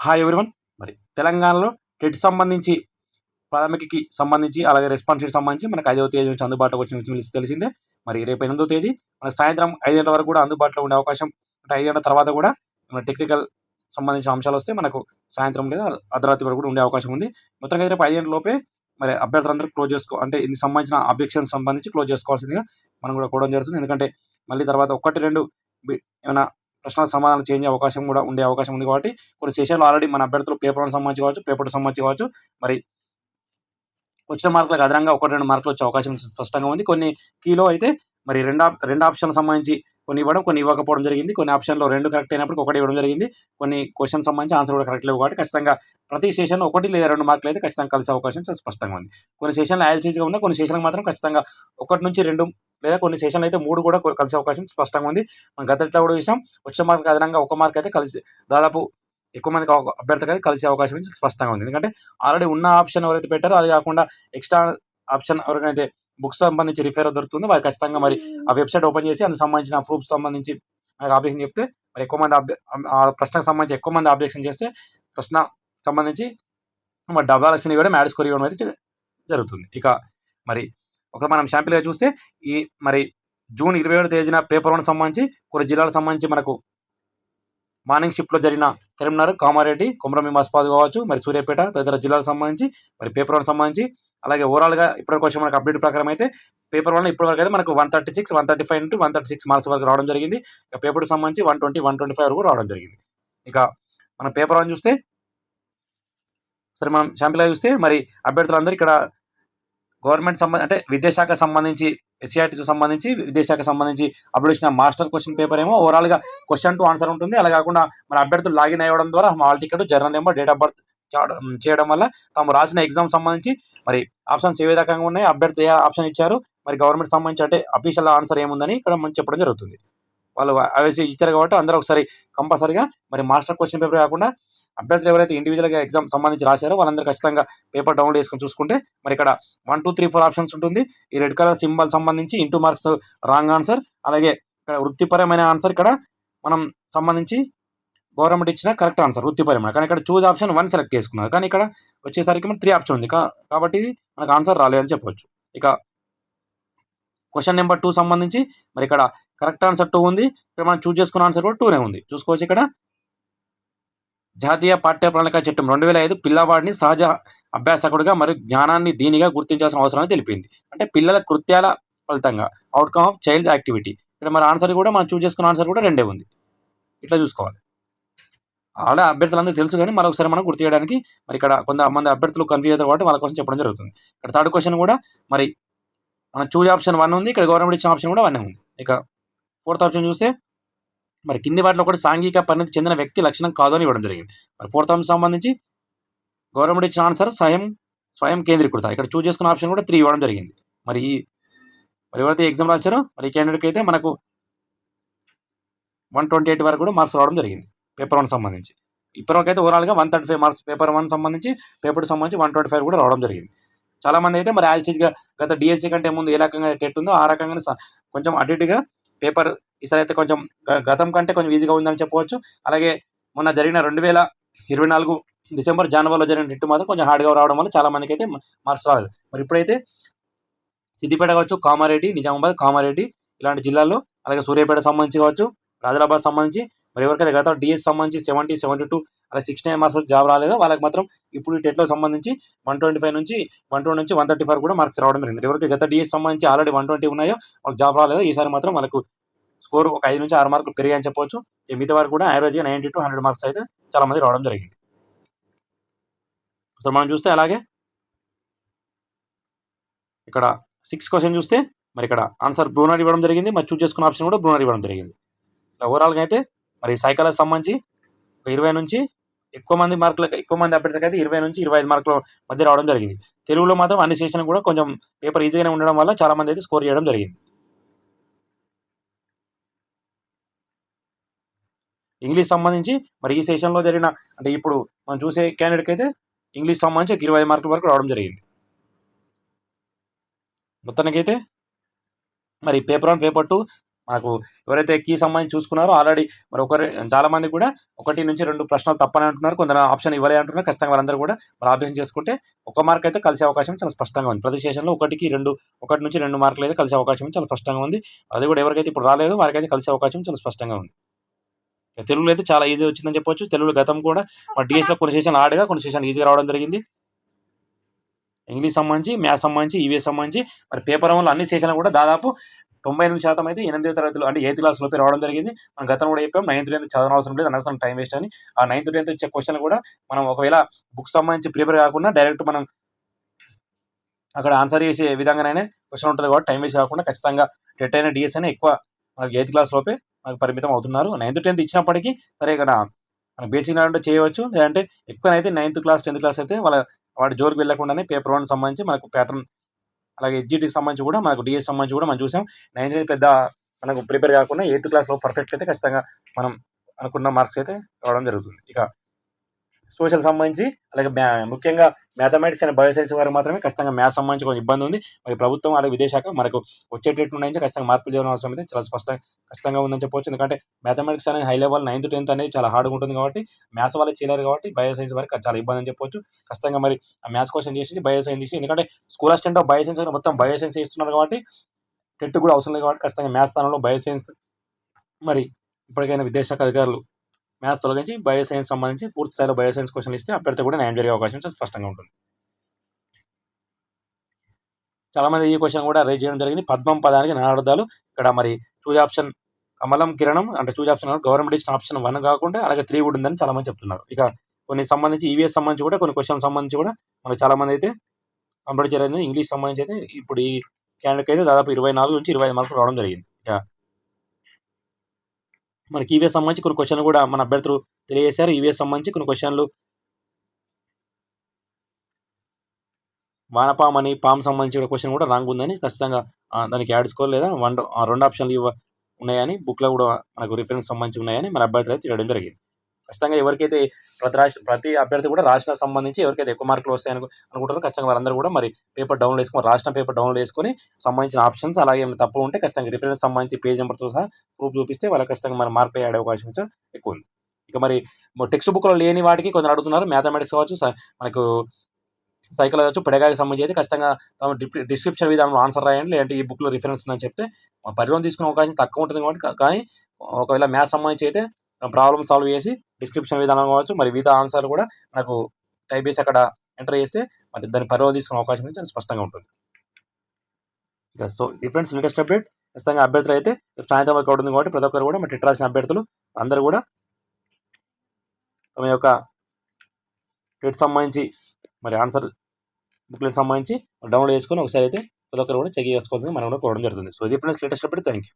Hi everyone మరి తెలంగాణలో TET సంబంధించి ప్రాథమికకి సంబంధించి అలాగే రెస్పాన్స్ షీట్ సంబంధించి మనకు ఐదవ తేదీ నుంచి అందుబాటులోకి వచ్చిన విషయం తెలిసి- తెలిసిందే. మరి రేపు ఎనిమిదో తేదీ మన సాయంత్రం ఐదు గంటల వరకు కూడా అందుబాటులో ఉండే అవకాశం అంటే ఐదు గంటల తర్వాత కూడా మన టెక్నికల్ సంబంధించిన అంశాలు వస్తే మనకు సాయంత్రం లేదా అర్ధరాత్రి వరకు కూడా ఉండే అవకాశం ఉంది. మొత్తంగా రేపు ఐదు గంటల లోపే మరి అభ్యర్థులందరూ క్లోజ్ చేసుకో అంటే ఇందుకు సంబంధించిన అబ్జెక్షన్ సంబంధించి క్లోజ్ చేసుకోవాల్సిందిగా మనం కూడా కోవడం జరుగుతుంది. ఎందుకంటే మళ్ళీ తర్వాత ఒకటి రెండు ఏమైనా ప్రశ్నల సమాధానం చేంజ్ అవకాశం కూడా ఉండే అవకాశం ఉంది కాబట్టి కొన్ని సెషన్లు ఆల్రెడీ మన అభ్యర్థులు పేపర్లకు సంబంధించి కావచ్చు పేపర్ సంబంధించి కావచ్చు మరి వచ్చిన మార్కులకు అదనంగా ఒకటి రెండు మార్కులు వచ్చే అవకాశం స్పష్టంగా ఉంది. కొన్ని కీలో అయితే మరి రెండు ఆప్- రెండు ఆప్షన్లకు సంబంధించి కొన్ని ఇవ్వడం కొన్ని ఇవ్వకపోవడం జరిగింది. కొన్ని ఆప్షన్లో రెండు కరెక్ట్ అయినప్పుడు ఒకటి ఇవ్వడం జరిగింది. కొన్ని క్వశ్చన్ సంబంధించి ఆన్సర్ కూడా కరెక్ట్ లేవు కాబట్టి ఖచ్చితంగా ప్రతి సెషన్ ఒకటి లేదా రెండు మార్కులు అయితే ఖచ్చితంగా కలిసే అవకాశం చాలా స్పష్టంగా ఉంది. కొన్ని సెషన్లు యాజ్ ఈజ్గా ఉన్నాయి. కొన్ని సెషన్లు మాత్రం ఖచ్చితంగా ఒకటి నుంచి రెండు లేదా కొన్ని సెషన్లు అయితే మూడు కూడా కలిసే అవకాశం స్పష్టంగా ఉంది. మనం గతట్లో కూడా చూసాం వచ్చిన మార్క్ అదనంగా ఒక మార్క్ అయితే కలిసి దాదాపు ఎక్కువ మందికి అవ- అభ్యర్థికి అయితే కలిసే అవకాశం అయితే స్పష్టంగా ఉంది. ఎందుకంటే ఆల్రెడీ ఉన్న ఆప్షన్ ఎవరైతే పెట్టారో అది కాకుండా ఎక్స్ట్రా ఆప్షన్ ఎవరికైతే బుక్స్ సంబంధించి రిఫేర్ దొరుకుతుందో. వారికి ఖచ్చితంగా మరి ఆ వెబ్సైట్ ఓపెన్ చేసి అందుకు సంబంధించిన ప్రూఫ్ సంబంధించి మనకి ఆబ్జెక్షన్ చెప్తే మరి ఎక్కువ మంది ఆ ప్రశ్నకు సంబంధించి ఎక్కువ మంది ఆబ్జెక్షన్ చేస్తే ప్రశ్న సంబంధించి మరి డబ్బా లక్ష్మి ఇవ్వడం యాడ్ స్కోర్ ఇవ్వడం అయితే జరుగుతుంది. ఇక మరి ఒక మనం శాంపిల్గా చూస్తే ఈ మరి జూన్ ఇరవై ఏడు తేదీన పేపర్ వన్ సంబంధించి కొన్ని జిల్లాలకు సంబంధించి మనకు మార్నింగ్ షిఫ్ట్లో జరిగిన కరీంనగర్ కామారెడ్డి కుమ్రమి మస్పాద్ కావచ్చు మరి సూర్యాపేట తదితర జిల్లాలకు సంబంధించి మరి పేపర్ వన్ సంబంధించి అలాగే ఓవరాల్గా ఇప్పటివరకు వచ్చిన మనకు అప్డేట్ ప్రకారం అయితే పేపర్ వన్ ఇప్పటివరకు అయితే మనకు one thirty six one thirty five into one thirty six marks వరకు రావడం జరిగింది. ఇక పేపర్ సంబంధించి one twenty one twenty five వరకు రావడం జరిగింది. ఇక మన పేపర్ వన్ చూస్తే సరే మనం శాంపిల్గా చూస్తే మరి అభ్యర్థులందరూ ఇక్కడ గవర్నమెంట్ సంబంధ అంటే విద్యాశాఖ సంబంధించి ఎస్సీఆర్టీకి సంబంధించి విద్యాశాఖ సంబంధించి అప్లోడ్ చేసిన మాస్టర్ క్వశ్చన్ పేపర్ ఏమో ఓవరాల్గా క్వశ్చన్ టు ఆన్సర్ ఉంటుంది. అలా కాకుండా మన అభ్యర్థులు లాగిన్ అవ్వడం ద్వారా hall ticket journal number date of birth చేయడం వల్ల తాము రాసిన ఎగ్జామ్ సంబంధించి మరి ఆప్షన్స్ ఏ విధంగా ఉన్నాయి? అభ్యర్థి ఏ ఆప్షన్ ఇచ్చారు? మరి గవర్నమెంట్ సంబంధించి అంటే అఫీషియల్ ఆన్సర్ ఏముందని ఇక్కడ మనం చెప్పడం జరుగుతుంది. వాళ్ళు అవి ఇచ్చారు కాబట్టి అందరూ ఒకసారి కంపల్సరీగా మరి మాస్టర్ క్వశ్చన్ పేపర్ కాకుండా అభ్యర్థులు ఎవరైతే ఇండివిజువల్గా ఎగ్జామ్ సంబంధించి రాశారో వాళ్ళందరూ ఖచ్చితంగా పేపర్ డౌన్లోడ్ చేసుకొని చూసుకుంటే మరి ఇక్కడ one two three four options ఉంటుంది. ఈ రెడ్ కలర్ సింబల్ సంబంధించి ఇంటూ మార్క్స్ రాంగ్ ఆన్సర్ అలాగే ఇక్కడ వృత్తిపరమైన ఆన్సర్ ఇక్కడ మనం సంబంధించి గవర్నమెంట్ ఇచ్చిన కరెక్ట్ ఆన్సర్ వృత్తిపరమైన. కానీ ఇక్కడ చూజ్ ఆప్షన్ వన్ సెలెక్ట్ చేసుకున్నారు. కానీ ఇక్కడ వచ్చేసరికి మనకి త్రీ ఆప్షన్ ఉంది. కాబట్టి ఇది మనకు ఆన్సర్ రాలేదని చెప్పొచ్చు. ఇక క్వశ్చన్ నెంబర్ టూ సంబంధించి మరి ఇక్కడ కరెక్ట్ ఆన్సర్ టూ ఉంది. ఇక్కడ మనం చూస్ చేసుకున్న ఆన్సర్ కూడా టూనే ఉంది. చూసుకోవచ్చు ఇక్కడ. జాతీయ పాఠ్య ప్రణాళిక చట్టం రెండు వేల ఐదు పిల్లవాడిని సహజ అభ్యాసకుడిగా మరియు జ్ఞానాన్ని దీనిగా గుర్తించాల్సిన అవసరాన్ని తెలిపింది. అంటే పిల్లల కృత్యాల ఫలితంగా అవుట్కమ్ ఆఫ్ చైల్డ్ యాక్టివిటీ ఇక్కడ మరి ఆన్సర్ కూడా మనం చూజ్ చేసుకున్న ఆన్సర్ కూడా రెండే ఉంది. ఇట్లా చూసుకోవాలి. ఆడ అభ్యర్థులందరూ తెలుసు కానీ మరొకసారి మనం గుర్తు చేయడానికి మరి ఇక్కడ కొంతమంది అభ్యర్థులు కన్ఫ్యూజ్ అవుతారు కాబట్టి వాళ్ళ కోసం చెప్పడం జరుగుతుంది. ఇక్కడ థర్డ్ క్వశ్చన్ కూడా మరి మన చూజ్ ఆప్షన్ వన్ ఉంది ఇక్కడ గవర్నమెంట్ ఇచ్చిన ఆప్షన్ కూడా వన్ ఉంది. ఇక ఫోర్త్ ఆప్షన్ చూస్తే మరి కింది వాటిలో కూడా సాంఘిక పరిణతి చెందిన వ్యక్తి లక్షణం కాదు అని ఇవ్వడం జరిగింది. మరి ఫోర్త్ ఆప్షన్ సంబంధించి గవర్నమెంట్ ఇచ్చిన ఆన్సర్ స్వయం స్వయం కేంద్రీకృత. ఇక్కడ చూజ్ చేసుకున్న ఆప్షన్ కూడా త్రీ ఇవ్వడం జరిగింది. మరి ఈ మరి ఎవరైతే ఎగ్జామ్ రాశారో మరి ఈ క్యాండిడేట్కి అయితే మనకు వన్ ట్వంటీ ఎయిట్ వరకు కూడా మార్క్స్ రావడం జరిగింది. పేపర్ వన్ సంబంధించి. ఇప్పటివరకు అయితే ఓవరాల్గా one thirty five marks paper one సంబంధించి పేపర్ టూ సంబంధించి వన్ ట్వంటీ ఫైవ్ కూడా రావడం జరిగింది. చాలా మంది అయితే మరి యాజ్గా గత డిఎస్సి కంటే ముందు ఏ రకంగా టెట్ ఉందో ఆ రకంగానే కొంచెం అటు ఇటుగా పేపర్ ఈసారి అయితే కొంచెం గ- గతం కంటే కొంచెం ఈజీగా ఉందని చెప్పవచ్చు. అలాగే మొన్న జరిగిన రెండు వేల ఇరవై నాలుగు డిసెంబర్ జనవరిలో జరిగిన టెట్ మాత్రం కొంచెం హార్డ్గా రావడం వల్ల చాలా మందికి అయితే మార్క్స్ రాలేదు. మరి ఇప్పుడైతే సిద్దిపేట కావచ్చు కామారెడ్డి నిజామాబాద్ కామారెడ్డి ఇలాంటి జిల్లాల్లో అలాగే సూర్యాపేట సంబంధించి కావచ్చు ఆదిలాబాద్ సంబంధించి మరి ఎవరికైతే గత డిఎస్ సంబంధించి సెవెంటీ సెవెంటీ టూ అలా సిక్స్టీ నైన్ మార్క్స్ జాబ్ రాలేదో వాళ్ళకి మాత్రం ఇప్పుడు ఈ టెట్లో సంబంధించి వన్ ట్వంటీ ఫైవ్ నుంచి వన్ ట్వంటీ నుంచి వన్ థర్టీ ఫైవ్ కూడా మార్క్స్ రావడం జరిగింది. ఎవరికి గత డిఎస్ సంబంధించి ఆల్రెడీ వన్ ట్వంటీ ఉన్నాయో వాళ్ళకి జాబ్ రాలేదో ఈసారి మాత్రం వాళ్ళకు స్కోర్ ఒక ఐదు నుంచి ఆరు మార్కులు పెరిగాయని చెప్పొచ్చు. మిగతా వారు కూడా యావరేజ్గా నైంటీ టు హండ్రెడ్ మార్క్స్ అయితే చాలా మంది రావడం జరిగింది. సో మనం చూస్తే అలాగే ఇక్కడ సిక్స్ క్వశ్చన్ చూస్తే మరి ఇక్కడ ఆన్సర్ బ్రూనర్ ఇవ్వడం జరిగింది. మరి చూస్ చేసుకున్న ఆప్షన్ కూడా బ్రూనర్ ఇవ్వడం జరిగింది. ఇలా ఓవరాల్గా అయితే మరి సైకాలజీ సంబంధించి ఇరవై నుంచి ఎక్కువ మంది మార్కులకు ఎక్కువ మంది అభ్యర్థులకు అయితే ఇరవై నుంచి ఇరవై ఐదు మార్కుల మధ్య రావడం జరిగింది. తెలుగులో మాత్రం అన్ని సెషన్ కూడా కొంచెం పేపర్ ఈజీగానే ఉండడం వల్ల చాలా మంది అయితే స్కోర్ చేయడం జరిగింది. ఇంగ్లీష్ సంబంధించి మరి ఈ సెషన్లో జరిగిన అంటే ఇప్పుడు మనం చూసే క్యాండిడేట్కి అయితే ఇంగ్లీష్ సంబంధించి ఒక ఇరవై ఐదు మార్కుల వరకు రావడం జరిగింది. మొత్తానికైతే మరి పేపర్ వన్ పేపర్ టూ మనకు ఎవరైతే కీ సంబంధించి చూసుకున్నారో ఆల్రెడీ మరి ఒకరి చాలా మంది కూడా ఒకటి నుంచి రెండు ప్రశ్నలు తప్పని అంటున్నారు. కొందరు ఆప్షన్ ఇవ్వలే అంటున్నారు. ఖచ్చితంగా వాళ్ళందరూ కూడా మరి ఆప్షన్ చేసుకుంటే ఒక మార్క్ అయితే కలిసే అవకాశం చాలా స్పష్టంగా ఉంది. ప్రతి సేషన్లో ఒకటికి రెండు ఒకటి నుంచి రెండు మార్కులు అయితే కలిసే అవకాశం చాలా స్పష్టంగా ఉంది. అది కూడా ఎవరికైతే ఇప్పుడు రాలేదు వారికైతే కలిసే అవకాశం చాలా స్పష్టంగా ఉంది. తెలుగులో అయితే చాలా ఈజీ వచ్చిందని చెప్పొచ్చు. తెలుగులో గతం కూడా మన డిఎస్లో కొన్ని సెషన్ ఆడగా కొన్ని సెషన్ ఈజీగా రావడం జరిగింది. ఇంగ్లీష్ సంబంధించి మ్యాథ్స్ సంబంధించి ఈవీఎస్ సంబంధించి మరి పేపర్ వల్ల అన్ని సెషన్లు కూడా దాదాపు తొంభై ఎనిమిది శాతం అయితే ఎనిమిదో తరగతిలో అంటే ఎయిత్ క్లాస్ లోపే రావడం జరిగింది. మనం గతం కూడా చెప్పాం నైన్త్ టెన్త్ చదవడం అవసరం లేదు అనవసరం టైం వేస్ట్ అని. ఆ నైన్త్ టెన్త్ వచ్చే క్వశ్చన్ కూడా మనం ఒకవేళ బుక్స్ సంబంధించి ప్రిపేర్ కాకుండా డైరెక్ట్ మనం అక్కడ ఆన్సర్ చేసే విధంగానే క్వశ్చన్ ఉంటుంది కాబట్టి టైం వేస్ట్ కాకుండా ఖచ్చితంగా టెట్ అయిన డిఎస్ అయినా ఎక్కువ మనకి ఎయిత్ క్లాస్ లోపే మనకు పరిమితం అవుతున్నారు. నైన్త్ టెన్త్ ఇచ్చినప్పటికీ సరే ఇక్కడ మన బేసిక్ నాలంటే చేయవచ్చు. లేదంటే అయితే నైన్త్ క్లాస్ టెన్త్ క్లాస్ అయితే వాళ్ళ వాటి జోరుకు వెళ్ళకుండానే పేపర్ వన్ సంబంధించి మనకు ప్యాటర్న్ అలాగే ఎడ్జిటీకి సంబంధించి కూడా మనకు డిఎస్ సంబంధించి కూడా మనం చూసాం. నైన్త్ పెద్ద మనకు ప్రిపేర్ కాకుండా ఎయిత్ క్లాస్లో పర్ఫెక్ట్ అయితే ఖచ్చితంగా మనం అనుకున్న మార్క్స్ అయితే రావడం జరుగుతుంది. ఇక సోషల్ సంబంధించి అలాగే మ్యా ముఖ్యంగా మ్యాథమెటిక్స్ అండ్ బయోసైన్స్ వారికి మాత్రమే ఖచ్చితంగా మ్యాథ్స్ సంబంధించి కొంచెం ఇబ్బంది ఉంది. మరి ప్రభుత్వం అలాగే విదేశాఖ మనకు వచ్చేటట్టు నుంచి ఖచ్చితంగా మార్పులు చేయడం అవసరం అయితే చాలా స్పష్టంగా ఖచ్చితంగా ఉందని చెప్పవచ్చు ఎందుకంటే మ్యాథమెటిక్స్ అనేది హై లెవెల్ నైన్త్ టెన్త్ అనేది చాలా హార్డ్గా ఉంటుంది కాబట్టి మ్యాథ్స్ వాళ్ళు చేయలేరు కాబట్టి బయోసైన్స్ వారికి చాలా ఇబ్బంది అని చెప్పొచ్చు. ఖచ్చితంగా మరి ఆ మ్యాథ్స్ క్వశ్చన్ చేసి బయోసైన్స్ తీసి ఎందుకంటే స్కూల్ అసిస్టెంట్ ఆఫ్ బయోసైన్స్ మొత్తం బయోసైన్స్ ఇస్తున్నారు కాబట్టి టెట్ కూడా అవసరం లేదు కాబట్టి ఖచ్చితంగా మ్యాథ్స్ స్థానంలో బయోసైన్స్ మరి ఇప్పటికైనా విదేశాఖ అధికారులు మ్యాథ్స్ తొలగించి బయో సైన్స్ సంబంధించి పూర్తి స్థాయిలో బయో సైన్స్ ఇస్తే అభ్యర్థి కూడా న్యాయం జరిగే అవకాశం స్పష్టంగా ఉంటుంది. చాలామంది ఈ క్వశ్చన్ కూడా రేజ్ చేయడం జరిగింది. పద్మం పదానికి నానార్థాలు ఇక్కడ మరి చూజ్ ఆప్షన్ కమలం కిరణం అంటే చూజ్ ఆప్షన్ గవర్నమెంట్ ఇచ్చిన ఆప్షన్ వన్ కాకుండా అలాగే త్రీ కూడా ఉందని చాలామంది చెప్తున్నారు. ఇక కొన్ని సంబంధించి ఈవీఎస్ సంబంధించి కూడా కొన్ని క్వశ్చన్ సంబంధించి కూడా మనకు చాలామంది అయితే కంప్లీట్ జరిగింది ఇంగ్లీష్ సంబంధించి అయితే ఇప్పుడు ఈ క్యాండిడేట్ అయితే దాదాపు ఇరవై నాలుగు నుంచి ఇరవై ఐదు మార్కులు రావడం జరిగింది. ఇక మనకి ఈవీఎస్ సంబంధించి కొన్ని క్వశ్చన్లు కూడా మన అభ్యర్థులు తెలియజేశారు. ఈవీఎస్ సంబంధించి కొన్ని క్వశ్చన్లు వానపామ్ అని పామ్ సంబంధించిన క్వశ్చన్ కూడా రాంగ్ ఉందని ఖచ్చితంగా దానికి యాడ్ స్కోర్ లేదా వన్ రెండు ఆప్షన్లు ఇవ్వ ఉన్నాయని బుక్లో కూడా మనకు రిఫరెన్స్ సంబంధించి ఉన్నాయని మన అభ్యర్థులు అయితే చేయడం జరిగింది. ఖచ్చితంగా ఎవరికైతే ప్రతి రాష్ట్ర ప్రతి అభ్యర్థి కూడా రాష్ట్ర సంబంధించి ఎవరికైతే ఎక్కువ మార్కులు వస్తాయని అనుకుంటారో ఖచ్చితంగా వారందరూ కూడా మరి పేపర్ డౌన్లోడ్ చేసుకుని రాష్ట్రం పేపర్ డౌన్లోడ్ చేసుకొని సంబంధించిన ఆప్షన్స్ అలాగే తప్పు ఉంటే ఖచ్చితంగా రిఫరెన్స్ సంబంధించి పేజ్ నెంబర్తో సహా ప్రూఫ్ చూపిస్తే వాళ్ళకి ఖచ్చితంగా మన మార్కులు అయ్యే అవకాశం ఎక్కువ ఉంది. ఇక మరి టెక్స్ట్ బుక్లో లేని వాటికి కొందరు అడుగుతున్నారు మ్యాథమెటిక్స్ కావచ్చు మనకు సైకిల్ కావచ్చు పెడగాకి సంబంధించి అయితే ఖచ్చితంగా డిస్క్రిప్షన్ విధానంలో ఆన్సర్ రాయండి లేదంటే ఈ బుక్లో రిఫరెన్స్ ఉందని చెప్తే పరిలోన్ తీసుకునే అవకాశం తక్కువ ఉంటుంది కాబట్టి కానీ ఒకవేళ మ్యాథ్స్ సంబంధించి అయితే ప్రాబ్లమ్ సాల్వ్ చేసి డిస్క్రిప్షన్ విధానం కావచ్చు మరి మిగతా ఆన్సర్ కూడా నాకు టైప్ చేసి అక్కడ ఎంటర్ చేస్తే మరి దాని పరిలో తీసుకునే అవకాశం అనేది స్పష్టంగా ఉంటుంది. ఇక సో డిఫరెన్స్ లేటెస్ట్ అప్డేట్ ఖచ్చితంగా అభ్యర్థులు అయితే సాయంత్రం వరకు ఉంటుంది కాబట్టి ప్రతి ఒక్కరు కూడా మరి టిట్ రాసిన అభ్యర్థులు అందరూ కూడా తమ యొక్క టెట్ సంబంధించి మరి ఆన్సర్ బుక్లెట్ సంబంధించి డౌన్లోడ్ చేసుకొని ఒకసారి అయితే ప్రతి ఒక్కరు కూడా చెక్ చేసుకోవాల్సింది మనం కూడా కోవడం జరుగుతుంది. సో ఇది friends latest update thank you